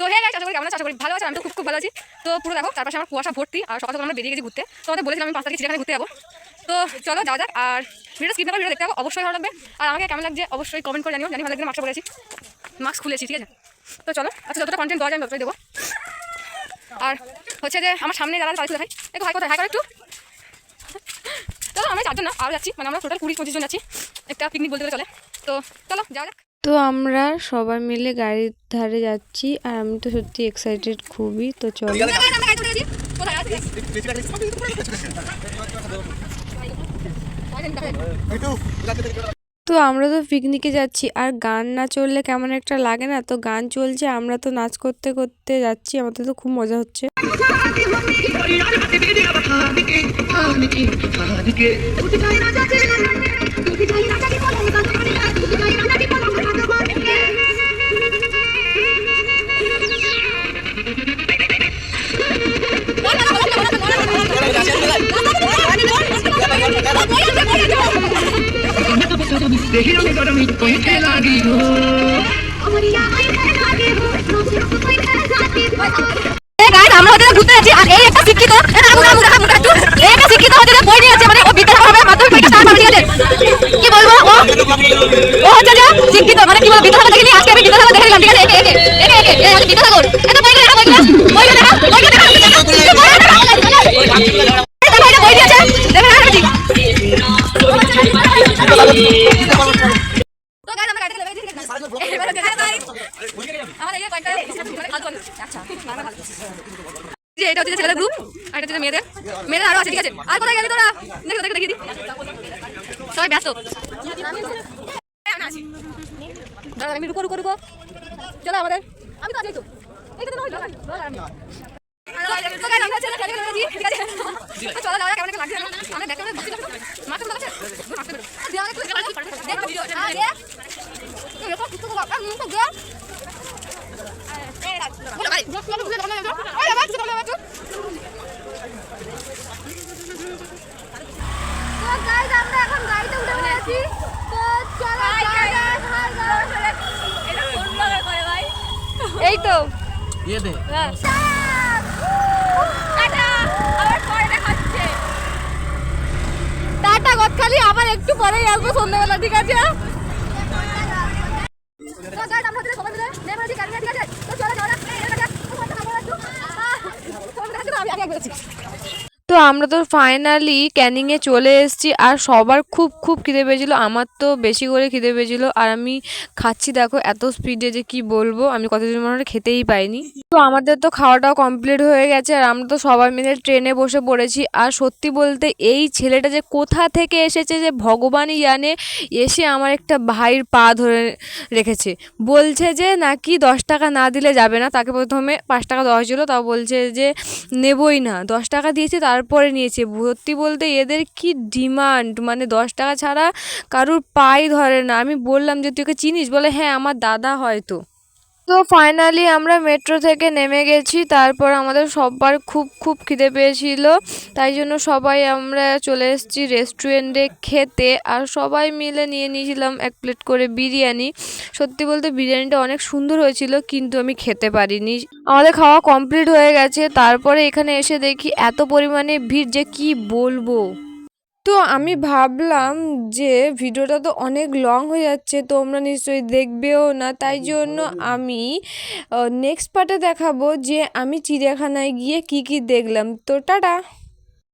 তো হ্যাঁ guys, আশা করি কেমন? আশা করি ভালো আছে আমি তো খুব খুব ভালো আছি। তো পুরো দেখো চারপাশে আমার কুয়াশা ভর্তি আর সকাল সকাল আমরা বেরিয়ে গেছি ঘুরতে। তো আমাদের বলেছিলাম আমি পাঁচ তারিখে চিড়িয়াখানা ঘুরতে যাব। তো চলো যাওয়া যাক আর ভিডিও স্কিপ ভিডিও দেখতে হবে অবশ্যই ভালো লাগবে। আর আমাকে কেমন লাগছে অবশ্যই কমেন্ট করে জানিও জানি ভালো লাগলে মাস্ক পড়েছি মাস্ক খুলেছি ঠিক আছে? তো চলো আচ্ছা যতটা কন্টেন্ট দেওয়া যায় আমি ততটাই দেবো। আর হচ্ছে যে আমার সামনে যারা তাদের দেখাই। একটু হাই কথা হাই করে একটু। চলো আমরা চারজন না আরও যাচ্ছি। মানে আমরা টোটাল কুড়ি পঁচিশ জন যাচ্ছি। একটা পিকনিক বলতে গেলে চলে। তো চলো যাওয়া যাক। তো আমরা সবাই মিলে গাড়ির ধারে যাচ্ছি আর আমি তো সত্যি এক্সাইটেড খুবই তো চলো? তো আমরা তো পিকনিকে যাচ্ছি আর গান না চললে কেমন একটা লাগে না? তো গান চলছে আমরা তো নাচ করতে করতে যাচ্ছি আমাদের তো খুব মজা হচ্ছে। দেখিলাম গরমি কইতে একটা শিক্ষিত শিক্ষিত হোটেলে বই যাচ্ছে মানে ও বিদ্যাসাগর হবে মাধ্যমিক পরীক্ষা স্টার আছে কি বলব ও ও হচ্ছে যে শিক্ষিত মানে কি বলব বিদ্যাসাগর দেখিনি আজকে আমি বিদ্যাসাগর দেখে নিলাম ঠিক আছে এটা যে এটা হচ্ছে ছেলেদের গ্রুপ আর এটা হচ্ছে মেয়েদের। মেয়েদের আরও আছে ঠিক আছে। আর কোথায় গেলি তোরা? দেখো দেখো দেখি দি সবাই ব্যস্ত। দাঁড়া, আমি রুকো রুকো রুকো। চলো আমাদের। আমি তো আছি তো। এই তো নয় চলো কেমন লাগছে? আমরা না তো? হ্যাঁ, এখন গাড়িতে উঠে পড়েছি তো চলো। এই তো। টাটা। পরে গদখালি আবার একটু পরেই আসব সন্ধ্যাবেলা ঠিক আছে? তো গাইজ আমরা হচ্ছে সবাই মিলে নেমে গাড়ি নিয়ে, ঠিক আছে? তো চলো যাওয়া যাক। আমি আগে আগে আমরা তো ফাইনালি ক্যানিংয়ে চলে এসেছি আর সবার খুব খুব খিদে পেয়েছিলো। আমার তো বেশি করে খিদে পেয়েছিলো। আর আমি খাচ্ছি, দেখো, এত স্পিডে যে কি বলব? আমি কতদিন মনে হয় খেতেই পাইনি। তো আমাদের তো খাওয়াটাও কমপ্লিট হয়ে গেছে আর আমরা তো সবাই মিলে ট্রেনে বসে পড়েছি। আর সত্যি বলতে এই ছেলেটা যে কোথা থেকে এসেছে যে ভগবানই জানে, এসে আমার একটা ভাইয়ের পা ধরে রেখেছে। বলছে যে নাকি দশ টাকা না দিলে যাবে না। তাকে প্রথমে পাঁচ টাকা দেওয়া হয়েছিলো তাও বলছে যে নেবই না। দশ টাকা দিয়েছে তারপরে নিয়েছে। ভর্তি বলতে এদের কি ডিমান্ড? মানে দশ টাকা ছাড়া কারুর পাই ধরে না। আমি বললাম যে, তুই ওকে চিনিস? বলে হ্যাঁ আমার দাদা হয়তো। তো ফাইনালি আমরা মেট্রো থেকে নেমে গেছি। তারপর আমাদের সবার খুব খুব খিদে পেয়েছিল। তাই জন্য সবাই আমরা চলে এসেছি রেস্টুরেন্টে খেতে। আর সবাই মিলে নিয়ে নিয়েছিলাম এক প্লেট করে বিরিয়ানি। সত্যি বলতে বিরিয়ানিটা অনেক সুন্দর হয়েছিল, কিন্তু আমি খেতে পারিনি। আমাদের খাওয়া কমপ্লিট হয়ে গেছে। তারপরে এখানে এসে দেখি এত পরিমাণে ভিড় যে কি বলব? তো আমি ভাবলাম যে ভিডিওটা তো অনেক লং হয়ে যাচ্ছে তোমরা নিশ্চয়ই দেখবেও না। তাই জন্য আমি নেক্সট পার্টে দেখাবো যে আমি চিড়িয়াখানায় গিয়ে কি কি দেখলাম। তো টাটা!